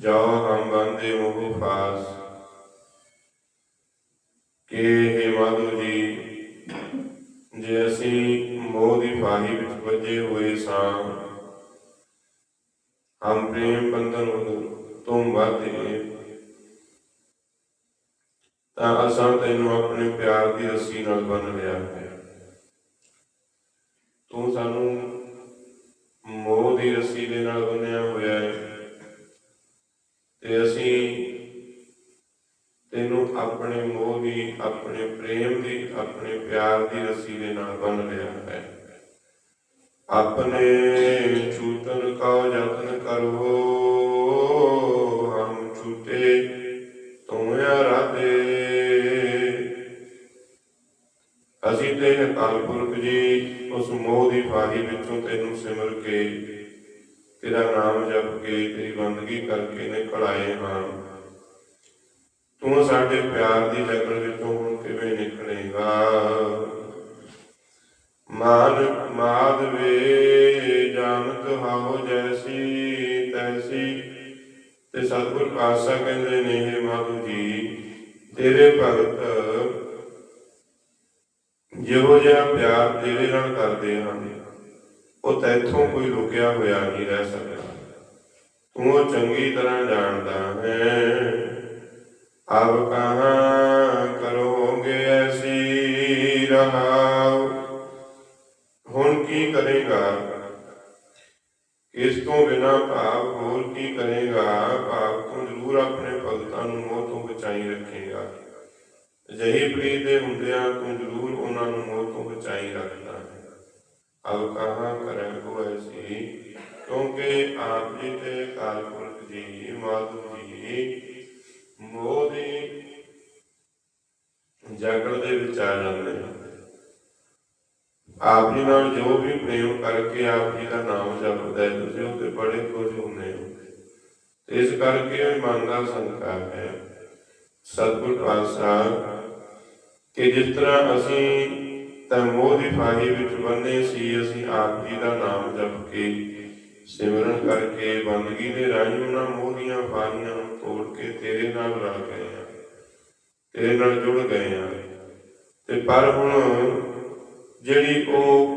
ਜੋ ਹਮ ਬੰਦੇ ਮੋਹ ਫਾਸ ਕੇ ਹੇ ਮਾਧੋ ਜੀ, ਜੇ ਅਸੀਂ ਮੋਹ ਦੀ ਫਾਹੀ ਵਿੱਚ ਵੱਜੇ ਹੋਏ ਸਾਂ, ਹਮ ਪ੍ਰੇਮ ਬੰਧਨ ਤੋਂ ਵਾਧੇ ਤਾਂ ਅਸਾਂ ਤੈਨੂੰ ਆਪਣੇ ਪਿਆਰ ਦੀ ਰੱਸੀ ਨਾਲ ਬੰਨ ਲਿਆ ਹੈ। ਤੂੰ ਸਾਨੂੰ ਮੋਹ ਦੀ ਰੱਸੀ ਦੇ ਨਾਲ ਬੰਨਿਆ ਹੋਇਆ ਹੈ ਤੇ ਅਸੀਂ ਤੈਨੂੰ ਆਪਣੇ ਮੋਹ ਦੀ ਆਪਣੇ ਪ੍ਰੇਮ ਦੀ ਆਪਣੇ ਪਿਆਰ ਦੀ ਰੱਸੀ ਦੇ ਨਾਲ ਬੰਨ ਲਿਆ ਹੈ। ਆਪਣੇ ਛੂਟਨ ਕਾ ਯਤਨ ਕਰੋ, ਹਮ ਛੂਟੇ ਤੁਮ ਆਰਾਧੇ ਅਸੀਂ ਤੇ ਅਕਾਲ ਪੁਰਖ ਜੀ ਉਸ ਮੋਹ ਦੀ ਫਾਹੀ ਵਿੱਚੋਂ ਤੈਨੂੰ ਸਿਮਰ ਕੇ ਤੇਰਾ ਨਾਮ ਜਪ ਕੇ ਤੇਰੀ ਬੰਦਗੀ ਕਰਕੇ ਨਿਕਲ ਆਏ ਹਾਂ। ਤੂੰ ਸਾਡੇ ਪਿਆਰ ਦੀ ਲਗਨ ਵਿੱਚੋਂ ਮਾਨ ਮਾਧਵੇ ਜਾਣਤ ਹਾਉ ਜੈਸੀ ਤੈਸੀ, ਤੇ ਸਤਿਗੁਰ ਪਾਤਸ਼ਾਹ ਕਹਿੰਦੇ ਨੇ हे ਮਾਧੂ ਜੀ, ਤੇਰੇ ਭਗਤ ਜਿਹੋ ਜਿਹਾ ਪਿਆਰ ਤੇਰੇ ਨਾਲ ਕਰਦੇ ਹਨ, ਉਹ ਤੈਥੋਂ ਕੋਈ ਲੁਕਿਆ ਹੋਇਆ ਨਹੀਂ ਰਹਿ ਸਕਦਾ। ਤੂੰ ਉਹ ਚੰਗੀ ਤਰ੍ਹਾਂ ਜਾਣਦਾ ਹੈ ਅਬ ਕਹਾਂ ਐਸੀ ਹੁਣ ਕੀ ਕਰੇਗਾ? ਇਸ ਤੋਂ ਬਿਨਾ ਭਾਵ ਹੋਰ ਕੀ ਕਰੇਗਾ? ਭਾਵ ਤੂੰ ਜ਼ਰੂਰ ਆਪਣੇ ਭਗਤਾਂ ਨੂੰ ਮੋਹ ਤੋਂ ਬਚਾਈ ਰੱਖੇਗਾ। ਜਹੀ ਪ੍ਰੀਤ ਦੇ ਹੁੰਦਿਆਂ ਤੂੰ ਜ਼ਰੂਰ ਉਹਨਾਂ ਨੂੰ ਮੋਹ ਤੋਂ ਬਚਾਈ ਰੱਖਦਾ ਹੈ। ਅਬ ਕਹਾਂ ਕਰੇ ਕੋ ਐਸੀ? ਕਿਉਂਕਿ ਆਪ ਜੀ ਤੇ ਕਾਲ ਪੁਰਖ ਜੀ ਮਾਧੂ ਜੀ, ਮੋਹ ਦੀ ਜਗੜ ਦੇ ਵਿੱਚ ਆ ਜਾਂਦੇ ਹਨ। ਆਪ ਜੀ ਨਾਲ ਜੋ ਵੀ ਪ੍ਰੇਮ ਕਰਕੇ ਆਪ ਜੀ ਦਾ ਨਾਮ ਜਪਦਾ ਹੈ, ਤੁਸੀਂ ਉਹਦੇ ਬੜੇ ਖੁਸ਼ ਹੁੰਦੇ ਹੋ। ਇਸ ਕਰਕੇ ਮਨ ਦਾ ਸੰਕਲਪ ਹੈ, ਸਤਿਗੁਰ ਪਾਤਸ਼ਾਹ ਕਿ ਜਿਸ ਤਰ੍ਹਾਂ ਅਸੀਂ ਤਾਂ ਦੀ ਫਾਹੀ ਵਿੱਚ ਬੰਨੇ ਸੀ, ਅਸੀਂ ਆਪ ਜੀ ਦਾ ਨਾਮ ਜਪ ਕੇ ਸਿਮਰਨ ਕਰਕੇ ਬੰਦਗੀ ਦੇ ਰਾਹੀਂ ਉਹਨਾਂ ਮੋਹ ਦੀਆਂ ਫਾਹੀਆਂ ਨੂੰ ਤੋੜ ਕੇ ਤੇਰੇ ਨਾਲ ਰਲ ਗਏ ਹਾਂ, ਤੇਰੇ ਨਾਲ ਜੁੜ ਗਏ ਹਾਂ। ਤੇ ਪਰ ਹੁਣ ਜਿਹੜੀ ਉਹ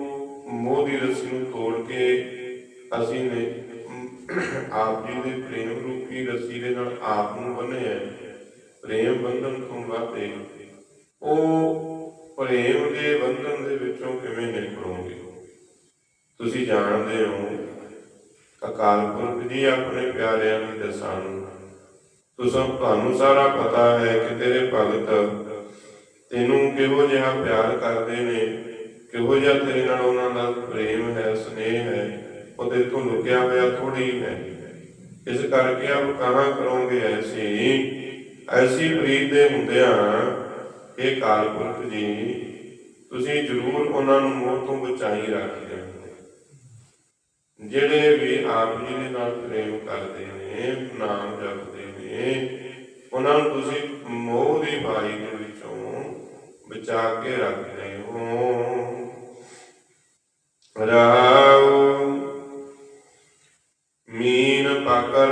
ਮੋਹ ਦੀ ਰੱਸੀ ਨੂੰ ਤੋੜ ਕੇ ਅਸੀਂ ਨੇ ਆਪ ਜੀ ਦੇ ਪ੍ਰੇਮ ਰੂਪੀ ਰੱਸੀ ਦੇ ਨਾਲ ਆਪ ਨੂੰ ਬੰਨਿਆ ਪ੍ਰੇਮ ਬੰਧਨ ਤੋਂ ਵਾਤੇ ਉਹ ਪ੍ਰੇਮ ਦੇ ਬੰਧਨ ਦੇ ਵਿੱਚੋਂ ਕਿਵੇਂ ਨਿਕਲੋਗੇ? ਤੁਸੀਂ ਜਾਣਦੇ ਹੋ, ਅਕਾਲ ਪੁਰਖ ਜੀ ਆਪਣੇ ਪਿਆਰਿਆਂ ਦੀ ਦਸਾਂ ਨੂੰ। ਤੁਸੀਂ, ਤੁਹਾਨੂੰ ਸਾਰਾ ਪਤਾ ਹੈ ਕਿ ਤੇਰੇ ਭਗਤ ਤੈਨੂੰ ਕਿਹੋ ਜਿਹਾ ਪਿਆਰ ਕਰਦੇ ਨੇ। ਕਿਹੋ ਜਿਹਾ ਤੇਰੇ ਨਾਲ ਉਹਨਾਂ ਦਾ ਪ੍ਰੇਮ ਹੈ, ਸਨੇਹ ਹੈ, ਉਹਦੇ ਤੋਂ ਲੁਕਿਆ ਹੋਇਆ ਥੋੜੀ ਹੈ। ਇਸ ਕਰਕੇ ਆਪ ਕਹਾਂ ਕਰੋਗੇ ਐਸੀ? ਐਸੀ ਪ੍ਰੀਤ ਦੇ ਹੁੰਦਿਆਂ ਇਹ ਕਾਲ ਜੀ, ਤੁਸੀਂ ਜ਼ਰੂਰ ਉਹਨਾਂ ਨੂੰ ਮੋਹ ਤੋਂ ਬਚਾਈ ਰੱਖਦੇ ਹੋ। ਜਿਹੜੇ ਵੀ ਆਪ ਜੀ ਦੇ ਨਾਲ ਪ੍ਰੇਮ ਕਰਦੇ ਨੇ, ਨਾਮ ਜਪਦੇ ਨੇ, ਉਹਨਾਂ ਨੂੰ ਤੁਸੀਂ ਮੋਹ ਦੀ ਬਾਈ ਦੇ ਵਿੱਚੋਂ ਬਚਾ ਕੇ ਰੱਖਦੇ ਹੋ। ਰਾਉ। ਮੀਨ ਪਕਰ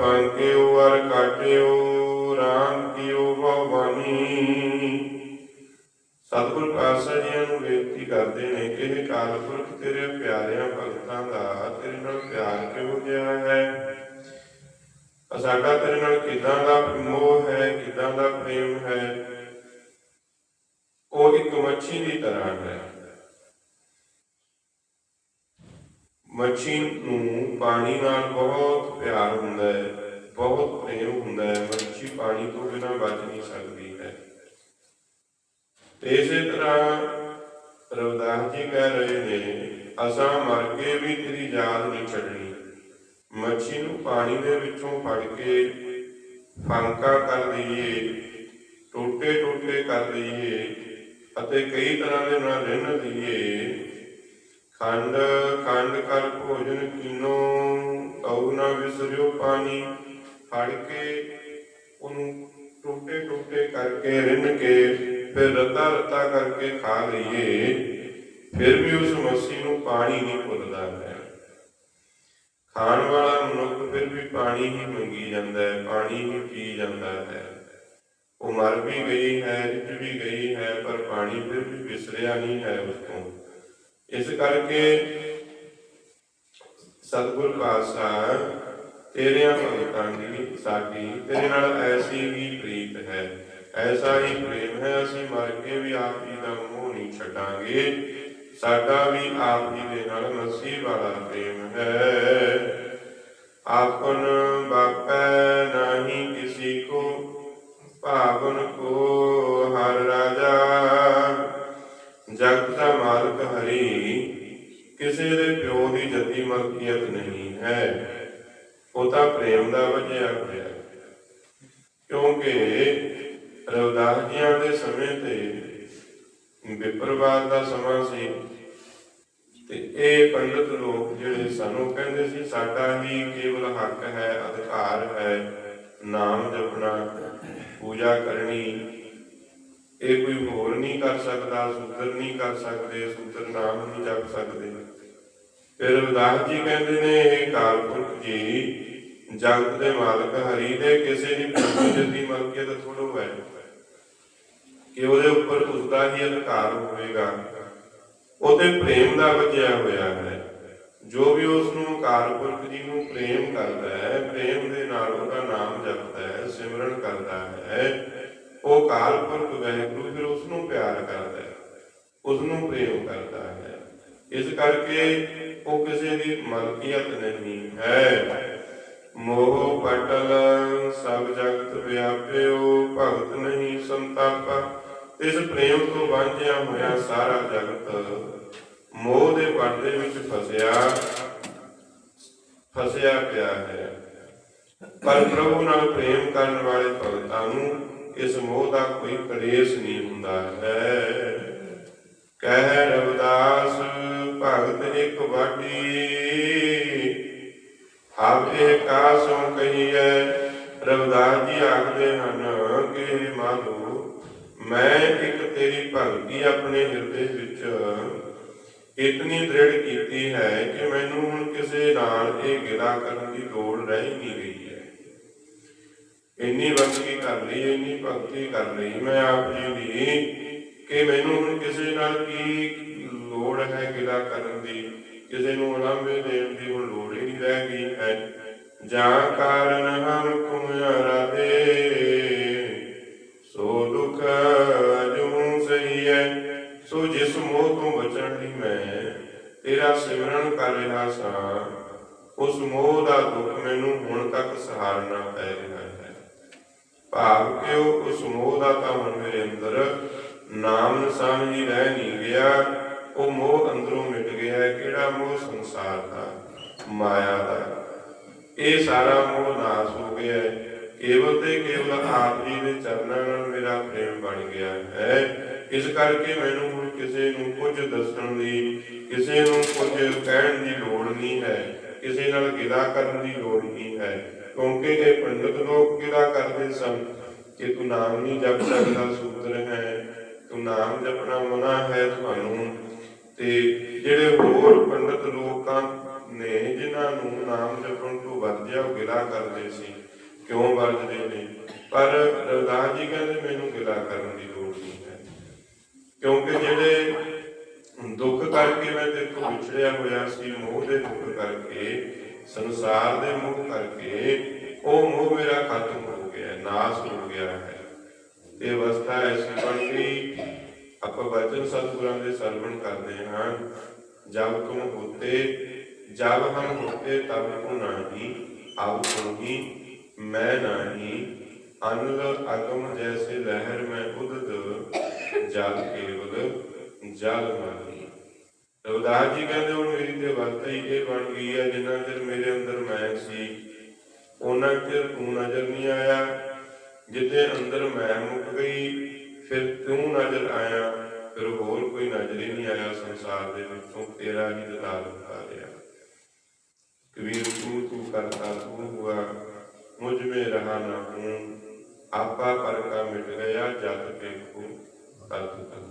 ਫੰਕਿਓ ਵਰ ਕਾਟਿਓ ਰਾਮ ਕੀਓ ਭਵਾਨੀ। ਸਤਿਗੁਰ ਪਾਤਸ਼ਾਹ ਜੀ ਨੂੰ ਬੇਨਤੀ ਕਰਦੇ ਨੇ ਕਿ ਇਹ ਕਾਲ ਪੁਰਖ ਤੇਰੇ ਪਿਆਰਿਆਂ ਭਗਤਾਂ ਦਾ, ਤੇਰੇ ਨਾਲ ਪਿਆਰ ਕਿਉਂ ਜਿਹਾ ਹੈ? ਸਾਡਾ ਤੇਰੇ ਨਾਲ ਕਿਦਾਂ ਦਾ ਮੋਹ ਹੈ, ਕਿਦਾਂ ਦਾ ਪ੍ਰੇਮ ਹੈ? ਉਹ ਇੱਕ ਮੱਛੀ ਦੀ ਤਰ੍ਹਾਂ ਹੈ। ਮੱਛੀ ਨੂੰ ਪਾਣੀ ਨਾਲ ਬਹੁਤ ਪਿਆਰ ਹੁੰਦਾ ਹੈ, ਬਹੁਤ ਪ੍ਰੇਮ ਹੁੰਦਾ ਹੈ, ਮੱਛੀ ਪਾਣੀ ਤੋਂ ਬਿਨਾਂ ਬਚ ਨਹੀਂ ਸਕਦੀ ਹੈ। ਤੇ ਇਸੇ ਤਰ੍ਹਾਂ ਰਵਿਦਾਸ ਜੀ ਕਹਿ ਰਹੇ ਨੇ, ਅਸਾਂ ਮਰ ਕੇ ਵੀ ਤੇਰੀ ਯਾਦ ਨਹੀਂ ਛੱਡਣੀ। ਮੱਛੀ ਨੂੰ ਪਾਣੀ ਦੇ ਵਿੱਚੋਂ ਫੜ ਕੇ ਫਾਂਕਾ ਕਰ ਦਈਏ ਟੋਟੇ ਟੋਟੇ ਕਰ ਦਈਏ ਅਤੇ ਕਈ ਤਰ੍ਹਾਂ ਦੇ ਨਾਲ ਰਿੰਨ ਦਈਏ। ਖੰਡ ਖੰਡ ਕਰ ਭੋਜਨ ਕੀਨੋ, ਤਉ ਨਾ ਵਿਸਰਿਓ ਪਾਣੀ। ਫੜ ਕੇ ਉਹਨੂੰ ਟੋਟੇ ਟੋਟੇ ਕਰਕੇ ਰਿੰਨ ਕੇ, ਫਿਰ ਰਤਾ ਰਤਾ ਕਰਕੇ ਖਾ ਲਈਏ। ਫਿਰ ਵੀ ਉਸ ਮੱਛੀ ਨੂੰ ਪਾਣੀ ਨਹੀਂ ਭੁੱਲਦਾ ਹੈ। ਖਾਣ ਵਾਲਾ ਮਨੁੱਖ ਫਿਰ ਵੀ ਪਾਣੀ ਹੀ ਮੰਗੀ ਜਾਂਦਾ ਹੈ, ਪਾਣੀ ਹੀ ਪੀ ਜਾਂਦਾ ਹੈ। ਉਹ ਮਰ ਵੀ ਗਈ ਹੈ ਰਿੱਝ ਵੀ ਗਈ ਹੈ, ਪਰ ਪਾਣੀ ਫਿਰ ਵੀ ਵਿਸਰਿਆ ਨਹੀਂ ਹੈ ਉਸ ਤੋਂ। ਇਸ ਕਰਕੇ ਸਤਿਗੁਰ ਪਾਤਸ਼ਾਹ ਤੇਰਿਆਂ ਭਗਤਾਂ ਦੀ ਸਾਡੀ, ਤੇਰੇ ਨਾਲ ਐਸੀ ਹੀ ਪ੍ਰੀਤ ਹੈ, ਐਸਾ ਹੀ ਪ੍ਰੇਮ ਹੈ, ਅਸੀਂ ਮਰ ਕੇ ਵੀ ਆਪ ਜੀ ਦਾ ਮੋਹ ਨਹੀਂ ਛੱਡਾਂਗੇ। ਸਾਡਾ ਵੀ ਆਪ ਜੀ ਦੇ ਨਾਲ ਮਸੀਹ ਵਾਲਾ ਪ੍ਰੇਮ ਹੈ। ਆਪਨ ਬਾਪੈ, ਨਹੀਂ ਕਿਸੀ ਕੋ, ਭਾਵਨ ਦੀ ਮਲਕੀਅਤ ਨਹੀਂ ਹੈ। ਉਹ ਤਾਂ ਪ੍ਰੇਮ ਦਾ ਵਜਿਆ ਹੋਇਆ। ਕਿਉਂਕਿ ਰਵਿਦਾਸ ਜੀਆਂ ਦੇ ਸਮੇਂ ਤੇ ਵਿਪਰਵਾਦ ਦਾ ਸਮਾਂ ਸੀ ਤੇ ਇਹ ਪੰਡਤ ਲੋਕ ਜਿਹੜੇ ਸਾਨੂੰ ਕਹਿੰਦੇ ਸੀ, ਸਾਡਾ ਹੀ ਕੇਵਲ ਹੱਕ ਹੈ, ਅਧਿਕਾਰ ਹੈ, ਨਾਮ ਜਪਣਾ, ਪੂਜਾ ਕਰਨੀ। ਇਹ ਕੋਈ ਹੋਰ ਨਹੀਂ ਕਰ ਸਕਦਾ, ਸੂਤਰ ਨਹੀਂ ਕਰ ਸਕਦੇ, ਸੂਤਰ ਨਾਮ ਨਹੀਂ ਜਪ ਸਕਦੇ। ਫਿਰ ਰਵਿਦਾਸ ਜੀ ਕਹਿੰਦੇ ਨੇ ਇਹ ਕਾਲਪੁਰਖ ਜੀ, ਜਗਤ ਦੇ ਮਾਲਕ ਹਰੀ ਦੇ, ਕਿਸੇ ਦੀ ਪ੍ਰਭੂ ਦੀ ਮਲਕੀਅਤ ਥੋੜੋ ਹੈ। ਕਿ ਉਹਦੇ ਉੱਪਰ ਉਸਦਾ ਹੀ ਅਧਿਕਾਰ ਹੋਵੇਗਾ। ਉਹਦੇ ਪ੍ਰੇਮ ਦਾ ਵਜਿਆ ਹੋਇਆ ਹੈ। ਜੋ ਵੀ ਉਸ ਨੂੰ ਕਾਲਪੁਰਖ ਜੀ ਨੂੰ ਪ੍ਰੇਮ ਕਰਦਾ ਹੈ, ਪ੍ਰੇਮ ਦੇ ਨਾਲ ਉਹਦਾ ਨਾਮ ਜਪਦਾ ਹੈ, ਸਿਮਰਨ ਕਰਦਾ ਹੈ, ਉਹ ਕਾਲਪੁਰਖ ਵਾਹਿਗੁਰੂ ਫਿਰ ਉਸ ਨੂੰ ਪਿਆਰ ਕਰਦਾ ਹੈ ਉਸ ਨੂੰ ਪ੍ਰੇਮ ਕਰਦਾ ਹੈ। ਇਸ ਕਰਕੇ ਉਹ ਕਿਸੇ ਦੀ ਮਲਕੀਅਤ ਨਹੀਂ ਹੈ। ਮੋਹ ਪਟਲ ਸਭ ਜਗਤ ਵਿਆਪਿਓ, ਭਗਤ ਨਹੀਂ ਸੰਤਾਪਾ। ਇਸ ਪ੍ਰੇਮ ਤੋਂ ਵਾਂਝਿਆ ਹੋਇਆ ਸਾਰਾ ਜਗਤ ਮੋਹ ਦੇ ਪਰਦੇ ਵਿੱਚ ਫਸਿਆ ਫਸਿਆ ਪਿਆ ਹੈ। ਪਰ ਪ੍ਰਭੂ ਨਾਲ ਪ੍ਰੇਮ ਕਰਨ ਵਾਲੇ ਭਗਤਾਂ ਨੂੰ ਇਸ ਮੋਹ ਦਾ ਕੋਈ ਕਲੇਸ਼ ਨਹੀਂ ਹੁੰਦਾ ਹੈ। ਇਤਨੀ ਦ੍ਰਿੜ ਕੀਤੀ ਹੈ ਕਿ ਮੈਨੂੰ ਹੁਣ ਕਿਸੇ ਨਾਲ ਇਹ ਗਿਲਾ ਕਰਨ ਦੀ ਲੋੜ ਰਹਿ ਨਹੀਂ ਗਈ ਹੈ। ਇੰਨੀ ਭਗਤੀ ਕਰ ਲਈ, ਇੰਨੀ ਭਗਤੀ ਕਰ ਲਈ ਮੈਂ ਆਪ ਜੀ ਦੀ ਕਿ ਮੈਨੂੰ ਹੁਣ ਕਿਸੇ ਨਾਲ ਕੀ ਲੋੜ ਹੈ ਗਿਲਾ ਕਰਨ ਦੀ? ਕਿਸੇ ਨੂੰ ਉਲਾਂਭੇ ਦੇਣ ਦੀ ਹੁਣ ਲੋੜ ਹੀ ਨਹੀਂ ਰਹਿ ਗਈ ਹੈ। ਜਾਂ ਕਾਰਨ ਹਮ ਰਿਹਾ ਸਾਂ ਉਸ ਮੋਹ ਦਾ ਦੁੱਖ ਮੈਨੂੰ ਹੁਣ ਤੱਕ ਸਹਾਰਨਾ ਪੈ ਰਿਹਾ ਹੈ। ਭਾਵ ਕਿ ਉਸ ਮੋਹ ਦਾ ਤਾਂ ਹੁਣ ਮੇਰੇ ਅੰਦਰ ਨਾਮ ਨਿਸ਼ਾਨ ਹੀ ਰਹਿ ਨਹੀਂ ਗਿਆ, ਉਹ ਮੋਹ ਅੰਦਰੋਂ ਮਿਟ ਗਿਆ ਹੈ, ਕਿਹੜਾ ਮੋਹ ਸੰਸਾਰ ਦਾ? ਮਾਇਆ ਦਾ। ਇਹ ਸਾਰਾ ਮੋਹ ਨਾਸ ਹੋ ਗਿਆ ਹੈ। ਕੇਵਲ ਤੇ ਕੇਵਲ ਆਪ ਜੀ ਦੇ ਚਰਨਾਂ ਨਾਲ ਮੇਰਾ ਪ੍ਰੇਮ ਬਣ ਗਿਆ ਹੈ। ਇਸ ਕਰਕੇ ਮੈਨੂੰ ਹੁਣ ਕਿਸੇ ਨੂੰ ਕੁਝ ਦੱਸਣ ਦੀ, ਕਿਸੇ ਨੂੰ ਕੁਝ ਕਹਿਣ ਦੀ ਲੋੜ ਨਹੀਂ ਹੈ। ਕਿਸੇ ਨਾਲ ਗਿਲਾ ਕਰਨ ਦੀ ਲੋੜ ਨਹੀਂ ਹੈ। ਕਿਉਂਕਿ ਇਹ ਪੰਡਤ ਲੋਕ ਗਿਲਾ ਕਰਦੇ ਸਨ ਕਿ ਤੂੰ ਨਾਮ ਨਹੀਂ ਜਪ ਸਕਦਾ ਸੂਤਰ ਹੈ, ਤੂੰ ਨਾਮ ਜਪਣਾ ਮਨਾ ਹੈ ਤੁਹਾਨੂੰ, ਤੇ ਜਿਹੜੇ ਹੋਰ ਪੰਡਤ ਲੋਕਾਂ ਨੇ ਜਿਨ੍ਹਾਂ ਨੂੰ ਨਾਮ ਜਪਣ ਤੋਂ ਵਰਜਿਆ ਉਹ ਗਿਲਾ ਕਰਦੇ ਸੀ ਕਿਉਂ ਵਰਜਦੇ ਨੇ ਪਰ ਰਵਿਦਾਸ ਜੀ ਕਹਿੰਦੇ ਮੈਨੂੰ ਗਿਲਾ ਕਰਨ ਦੀ ਲੋੜ ਨਹੀਂ ਹੈ ਕਿਉਂਕਿ ਜਿਹੜੇ ਦੁੱਖ ਕਰਕੇ ਮੈਂ ਤੇਰੇ ਤੋਂ ਵਿਛੜਿਆ ਮੋਹ ਦੇ ਦੁੱਖ ਕਰਕੇ, ਸੰਸਾਰ ਦੇ ਮੋਹ ਕਰਕੇ, ਉਹ ਮੋਹ ਮੇਰਾ ਖਤਮ ਹੋ ਗਿਆ, ਨਾਸ ਹੋ ਗਿਆ ਹੈ। ਇਹ ਅਵਸਥਾ ਐਸੀ ਬਣ ਗਈ, ਆਪਾਂ ਵਚਨ ਸਤਿਗੁਰਾਂ ਦੇ ਸਰਵਣ ਕਰਦੇ ਹਾਂ। ਜਬ ਤੁਮ ਹੋਤੇ, ਜਬ ਹਮ ਹੋਤੇ, ਤਬ ਤੂੰ ਨਹੀਂ ਆਪ ਤੂੰ ਹੀ ਮੈਂ ਨਹੀਂ। ਅਨਲ ਅਗਮ ਜੈਸੇ ਲਹਿਰ ਮੈਂ ਉਦਦ, ਜਲ ਕੇਵਲ ਜਲ ਮਾਨੀ ਰਵਿਦਾਸ ਜੀ ਕਹਿੰਦੇ ਹੁਣ ਮੇਰੀ ਤੇ ਅਵਸਥਾ ਹੀ ਇਹ ਬਣ ਗਈ ਹੈ, ਜਿੰਨਾ ਚਿਰ ਮੇਰੇ ਅੰਦਰ ਮੈਂ ਸੀ ਉਹਨਾਂ ਚਿਰ ਤੂੰ ਨਜ਼ਰ ਨਹੀਂ ਆਇਆ। ਜਿੱਦੇ ਅੰਦਰ ਮੈਂ ਮੁੱਕ ਗਈ, ਫਿਰ ਤੂੰ ਨਜ਼ਰ ਆਇਆ? ਫਿਰ ਹੋਰ ਕੋਈ ਨਜ਼ਰ ਹੀ ਨਹੀਂ ਆਇਆ ਸੰਸਾਰ ਦੇ ਵਿੱਚੋਂ, ਤੇਰਾ ਹੀ ਦਿਦਾਰ ਹੁੰਦਾ ਰਿਹਾ। ਕਬੀਰ, ਤੂੰ ਤੂੰ ਕਰਤਾ, ਤੂੰ ਹੁਆ, ਮੁਝ ਮੇ ਰਹਾ ਨਾ ਹੂੰ। ਆਪਾ ਪਰ ਕਾ ਮਿਟ ਗਿਆ, ਜਦ ਦੇਖੋ ਤਦ